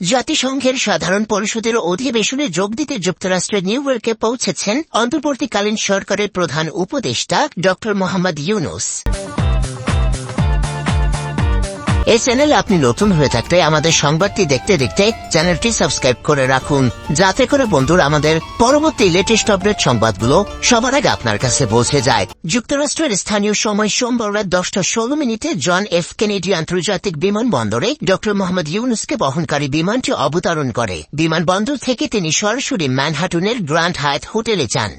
জাতিসংঘের সাধারণ পরিষদের অধিবেশনে যোগ দিতে যুক্তরাষ্ট্রের নিউ ইয়র্কে পৌঁছেছেন অন্তর্বর্তীকালীন সরকারের প্রধান উপদেষ্টা ড মোহাম্মদ ইউনুস। এই চ্যানেল আপনি নতুন হয়ে থাকলে আমাদের সংবাদটি দেখতে দেখতে চ্যানেলটি সাবস্ক্রাইব করে রাখুন। যাতে করে বন্ধুরা আমাদের পরবর্তী লেটেস্ট আপডেট সংবাদগুলো সবার আগে আপনার কাছে পৌঁছে যায়। যুক্তরাষ্ট্রের স্থানীয় সময় সোমবার রাত দশটা ষোলো মিনিটে জন এফ কেনেডি আন্তর্জাতিক বিমানবন্দরে ড মোহাম্মদ ইউনুসকে বহনকারী বিমানটি অবতরণ করে। বিমানবন্দর থেকে তিনি সরাসরি ম্যানহাটনের গ্র্যান্ড হায়াত হোটেলে যান।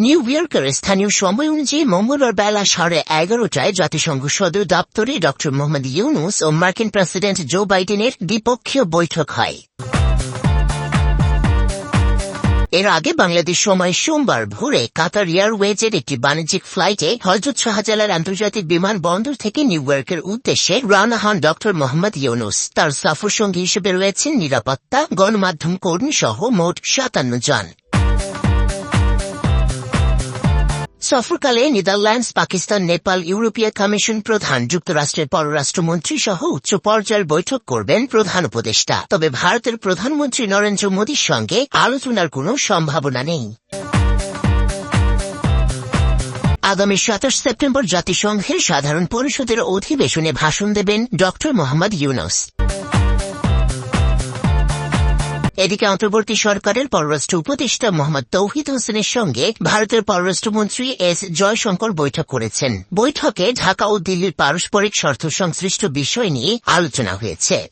নিউ ইয়র্কের স্থানীয় সময় অনুযায়ী মঙ্গলবার বেলা সাড়ে এগারোটায় জাতিসংঘ সদর দপ্তরে ড মোহাম্মদ ইউনুস ও মার্কিন প্রেসিডেন্ট জো বাইডেনের দ্বিপক্ষীয় বৈঠক হয়। এর আগে বাংলাদেশ সময় সোমবার ভোরে কাতার এয়ারওয়েজের একটি বাণিজ্যিক ফ্লাইটে হজরত শাহজালাল আন্তর্জাতিক বিমানবন্দর থেকে নিউ ইয়র্কের উদ্দেশ্যে রওনা হন ড মোহাম্মদ ইউনুস। তার সফর সঙ্গী হিসেবে রয়েছেন নিরাপত্তা, গণমাধ্যম কর্মী সহ মোট সাতান্ন জন। সফরকালে নেদারল্যান্ডস পাকিস্তান নেপাল ইউরোপীয় কমিশন প্রধান যুক্তরাষ্ট্রের পররাষ্ট্রমন্ত্রী সহ উচ্চ পর্যায়ের বৈঠক করবেন প্রধান উপদেষ্টা। তবে ভারতের প্রধানমন্ত্রী নরেন্দ্র মোদীর সঙ্গে আলোচনার কোনো সম্ভাবনা নেই। আগামী সাতাশ সেপ্টেম্বর জাতিসংঘের সাধারণ পরিষদের অধিবেশনে ভাষণ দেবেন ড মোহাম্মদ ইউনুস। এদিকে অন্তর্বর্তী সরকারের পররাষ্ট্র উপদেষ্টা মোহাম্মদ তৌহিদ হোসেনের সঙ্গে ভারতের পররাষ্ট্রমন্ত্রী এস জয়শঙ্কর বৈঠক করেছেন। বৈঠকে ঢাকা ও দিল্লির পারস্পরিক স্বার্থ সংশ্লিষ্ট বিষয় নিয়ে আলোচনা হয়েছে।